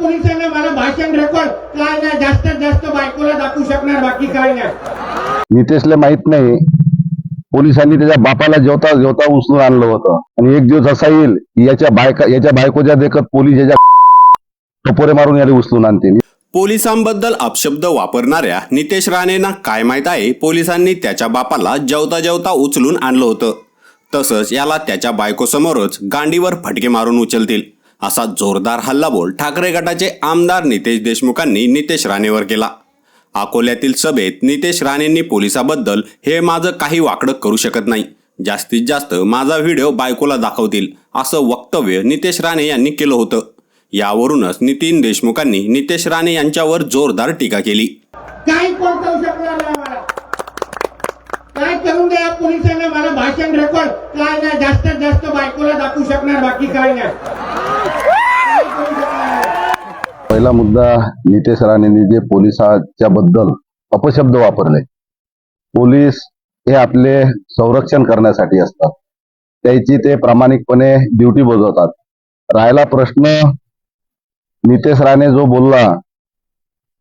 पोलिसांना मला भाषण रेकॉर्ड काय नाही जास्तीत जास्त बायकोला दाखवू शकणार बाकी काय नाही. नितेशला माहीत नाही. पोलिसांनी त्याच्या बापाला जेवता जेवता उचलून आणलं होतं. आणि एक दिवस असा येईल की याच्या बायका याच्या बायकोच्या देखत पोलीस याच्या टपोरे मारून याला उचलून आणतील. पोलिसांबद्दल अपशब्द वापरणाऱ्या नितेश राणेंना काय माहीत आहे? पोलिसांनी त्याच्या बापाला जेवता जेवता उचलून आणलं होतं. तसंच याला त्याच्या बायकोसमोरच गांडीवर फटके मारून उचलतील. असा जोरदार हल्लाबोल ठाकरे गटाचे आमदार नितेश देशमुखांनी नितेश राणेवर केला. अकोल्यातील सभेत नितेश राणेंनी पोलिसाबद्दल हे माझं काही वाकडं करू शकत नाही. जास्तीत जास्त माझा व्हिडिओ बायकोला दाखवतील असं वक्तव्य नितेश राणे यांनी केलं होतं. यावरूनच नितीन देशमुखांनी नितेश राणे यांच्यावर जोरदार टीका केली. करू काय करून द्या पोलिसांना? मला भाषण रेकॉर्ड. काय नाही जास्तीत जास्त बायकोला दाखवू शकणार बाकी काय नाही काही करू शकणार नाही. पहिला मुद्दा नितेश राणेंनी जे पोलिसाच्या बद्दल अपशब्द वापरले. पोलीस हे आपले संरक्षण करण्यासाठी असतात. त्याची ते प्रामाणिकपणे ड्युटी बजावतात. राहिला प्रश्न नितेश राणे जो बोलला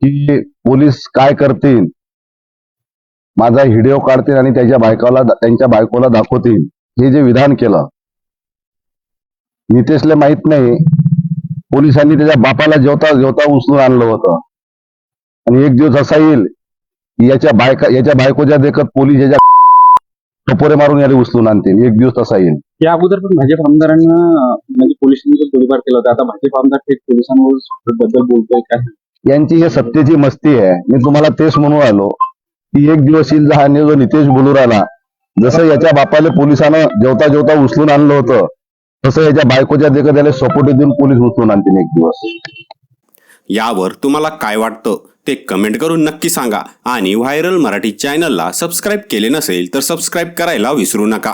की पोलीस काय करतील? माझा व्हिडिओ काढतील आणि त्याच्या बायकोला त्यांच्या बायकोला दाखवतील. हे जे विधान केलं. नितेशला माहीत नाही पोलिसांनी त्याच्या बापाला जेवता जेवता उचलून आणलं होतं. आणि एक दिवस असा येईल की याच्या बायका याच्या बायकोच्या देखत पोलीस याच्या टपोरे मारून याला उचलून आणतील. एक दिवस तसा येईल. या अगोदर पण भाजप आमदारांना म्हणजे पोलिसांनी जो गोळीबार केला होता आता भाजप आमदार थेट पोलिसांवर बद्दल बोलतोय काय यांची हे सत्तेची मस्ती आहे. मी तुम्हाला तेच म्हणून आलो की एक दिवस येईल जो नितेश बोलू राहिला. जसं याच्या बापाला पोलिसानं जेवता जेवता उचलून आणलं होतं तसं याच्या बायकोच्या देखत त्याला सपोर्ट देऊन पोलीस उचलून आणतील एक दिवस. यावर तुम्हाला काय वाटतं ते कमेंट करून नक्की सांगा. आणि व्हायरल मराठी चॅनलला सबस्क्राईब केले नसेल तर सबस्क्राईब करायला विसरू नका.